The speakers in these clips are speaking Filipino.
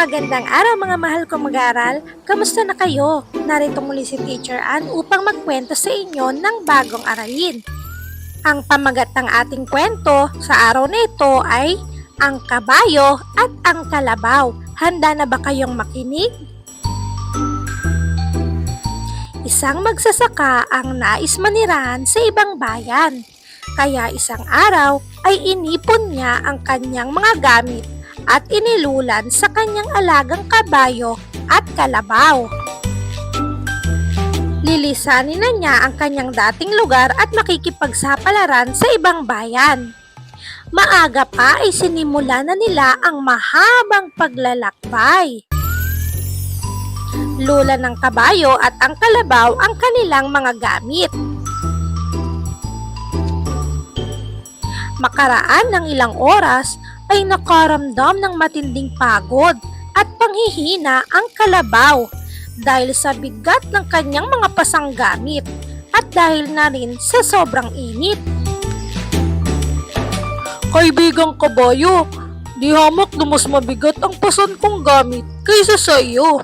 Magandang araw mga mahal kong mag-aaral. Kamusta na kayo? Narito muli si Teacher Ann upang magkwento sa inyo ng bagong aralin. Ang pamagat ng ating kwento sa araw na ito ay ang kabayo at ang kalabaw. Handa na ba kayong makinig? Isang magsasaka ang nais manirahan sa ibang bayan. Kaya isang araw ay inipon niya ang kanyang mga gamit at inilulan sa kanyang alagang kabayo at kalabaw. Lilisanin na niya ang kanyang dating lugar at makikipagsapalaran sa ibang bayan. Maaga pa ay sinimula na nila ang mahabang paglalakbay. Lula ng kabayo at ang kalabaw ang kanilang mga gamit. Makaraan ng ilang oras ay nakaramdam ng matinding pagod at panghihina ang kalabaw dahil sa bigat ng kanyang mga pasang gamit at dahil na rin sa sobrang init. Kaibigang kabayo, di hamak na mas mabigat ang pasan kong gamit kaysa sa iyo.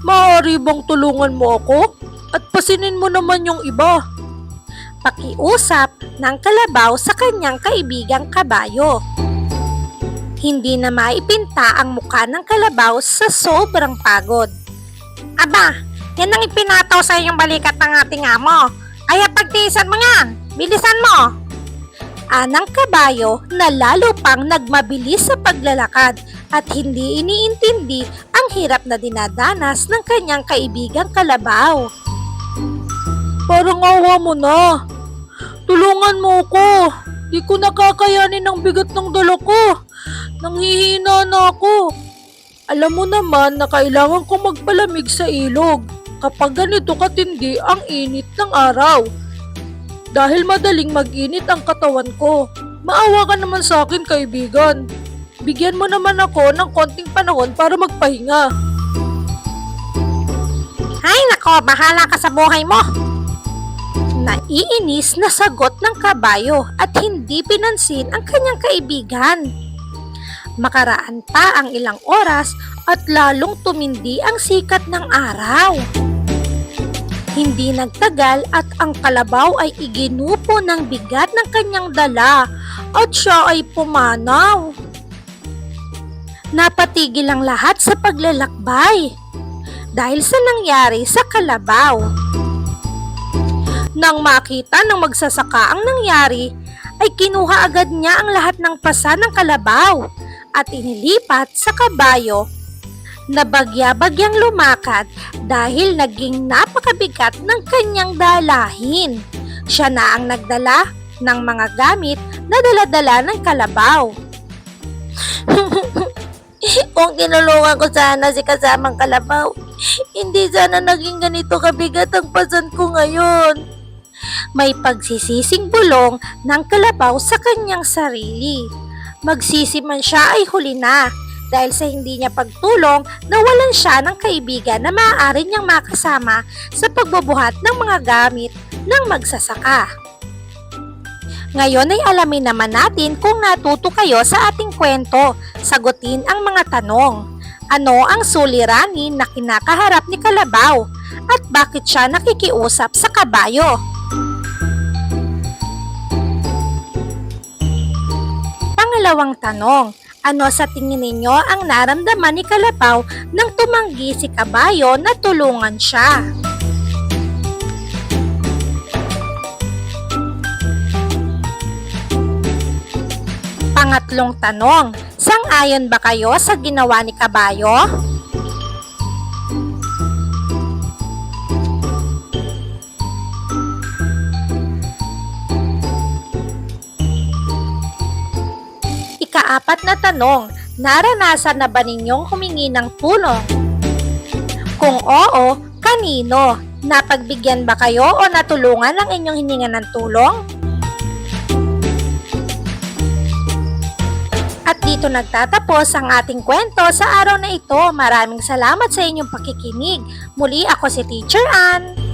Maaari bang tulungan mo ako at pasinin mo naman yung iba? Pakiusap ng kalabaw sa kanyang kaibigang kabayo. Hindi na maipinta ang mukha ng kalabaw sa sobrang pagod. Aba, yan ang ipinataw sa iyong balikat ng ating amo. Kaya pagtiisan mo yan, bilisan mo. Anang kabayo na lalo pang nagmabilis sa paglalakad at hindi iniintindi ang hirap na dinadanas ng kanyang kaibigang kalabaw. Parang awa mo na. Tulungan mo ko. Di ko nakakayanin ang bigat ng dala ko. Na ako. Alam mo naman na kailangan kong magpalamig sa ilog kapag ganito katindi ang init ng araw. Dahil madaling mag-init ang katawan ko. Maawa ka naman sa akin kaibigan. Bigyan mo naman ako ng konting panahon para magpahinga. Ay nako, bahala ka sa buhay mo. Naiinis na sagot ng kabayo at hindi pinansin ang kanyang kaibigan. Makaraan pa ang ilang oras at lalong tumindi ang sikat ng araw. Hindi nagtagal at ang kalabaw ay iginupo ng bigat ng kanyang dala at siya ay pumanaw. Napatigil ang lahat sa paglalakbay dahil sa nangyari sa kalabaw. Nang makita ng magsasaka ang nangyari, ay kinuha agad niya ang lahat ng pasa ng kalabaw at inilipat sa kabayo na bagya-bagyang lumakad dahil naging napakabigat ng kanyang dalahin. Siya na ang nagdala ng mga gamit na daladala ng kalabaw. Kung tinulungan ko sana si kasamang kalabaw, hindi sana naging ganito kabigat ang pasan ko ngayon. May pagsisising bulong ng kalabaw sa kanyang sarili. Magsisi man siya ay huli na dahil sa hindi niya pagtulong nawalan siya ng kaibigan na maaari niyang makasama sa pagbubuhat ng mga gamit ng magsasaka. Ngayon ay alamin naman natin kung natuto kayo sa ating kwento. Sagutin ang mga tanong. Ano ang suliranin na kinakaharap ni Kalabaw? At bakit siya nakikiusap sa kabayo? Pangalawang tanong, ano sa tingin ninyo ang naramdaman ni Kalabaw nang tumanggi si Kabayo na tulungan siya? Pangatlong tanong, sang-ayon ba kayo sa ginawa ni Kabayo? Ikaapat na tanong, naranasan na ba ninyong humingi ng tulong? Kung oo, kanino? Napagbigyan ba kayo o natulungan ang inyong hininga ng tulong? At dito nagtatapos ang ating kwento sa araw na ito. Maraming salamat sa inyong pakikinig. Muli ako si Teacher Ann.